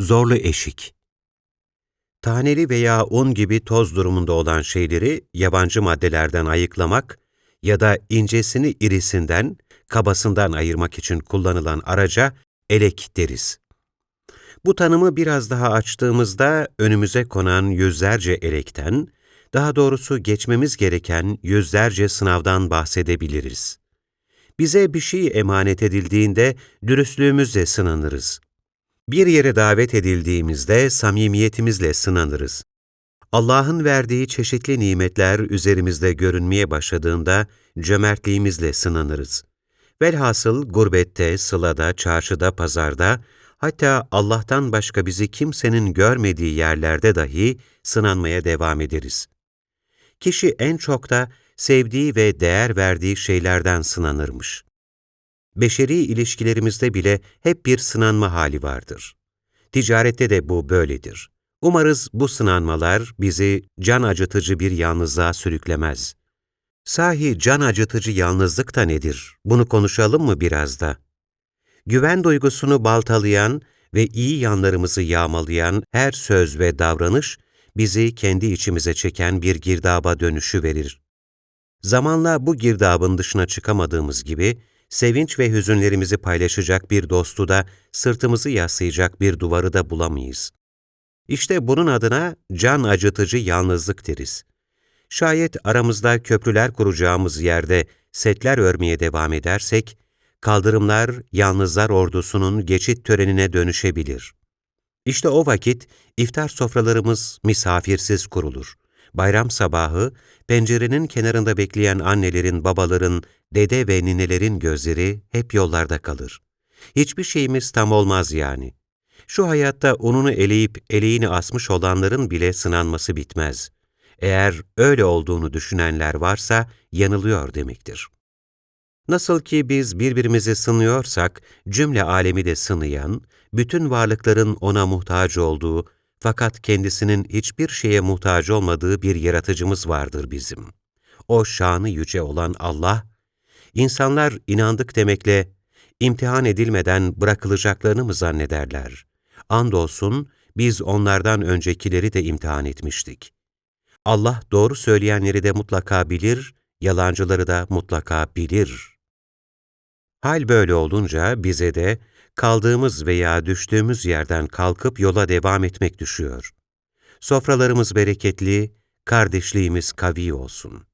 Zorlu eşik Taneli veya un gibi toz durumunda olan şeyleri yabancı maddelerden ayıklamak ya da incesini irisinden, kabasından ayırmak için kullanılan araca elek deriz. Bu tanımı biraz daha açtığımızda önümüze konan yüzlerce elekten, daha doğrusu geçmemiz gereken yüzlerce sınavdan bahsedebiliriz. Bize bir şey emanet edildiğinde dürüstlüğümüzle sınanırız. Bir yere davet edildiğimizde samimiyetimizle sınanırız. Allah'ın verdiği çeşitli nimetler üzerimizde görünmeye başladığında cömertliğimizle sınanırız. Velhasıl gurbette, sılada, çarşıda, pazarda, hatta Allah'tan başka bizi kimsenin görmediği yerlerde dahi sınanmaya devam ederiz. Kişi en çok da sevdiği ve değer verdiği şeylerden sınanırmış. Beşeri ilişkilerimizde bile hep bir sınanma hali vardır. Ticarette de bu böyledir. Umarız bu sınanmalar bizi can acıtıcı bir yalnızlığa sürüklemez. Sahi can acıtıcı yalnızlık da nedir? Bunu konuşalım mı biraz da? Güven duygusunu baltalayan ve iyi yanlarımızı yağmalayan her söz ve davranış, bizi kendi içimize çeken bir girdaba dönüşü verir. Zamanla bu girdabın dışına çıkamadığımız gibi, sevinç ve hüzünlerimizi paylaşacak bir dostu da, sırtımızı yaslayacak bir duvarı da bulamayız. İşte bunun adına can acıtıcı yalnızlık deriz. Şayet aramızda köprüler kuracağımız yerde setler örmeye devam edersek, kaldırımlar yalnızlar ordusunun geçit törenine dönüşebilir. İşte o vakit iftar sofralarımız misafirsiz kurulur. Bayram sabahı pencerenin kenarında bekleyen annelerin, babaların, dede ve ninelerin gözleri hep yollarda kalır. Hiçbir şeyimiz tam olmaz yani. Şu hayatta ununu eleyip eleğini asmış olanların bile sınanması bitmez. Eğer öyle olduğunu düşünenler varsa yanılıyor demektir. Nasıl ki biz birbirimizi sınıyorsak, cümle alemi de sınıyan, bütün varlıkların ona muhtaç olduğu, fakat kendisinin hiçbir şeye muhtaç olmadığı bir yaratıcımız vardır bizim. O şanı yüce olan Allah, insanlar inandık demekle imtihan edilmeden bırakılacaklarını mı zannederler? Andolsun biz onlardan öncekileri de imtihan etmiştik. Allah doğru söyleyenleri de mutlaka bilir, yalancıları da mutlaka bilir. Hal böyle olunca bize de kaldığımız veya düştüğümüz yerden kalkıp yola devam etmek düşüyor. Sofralarımız bereketli, kardeşliğimiz kavi olsun.''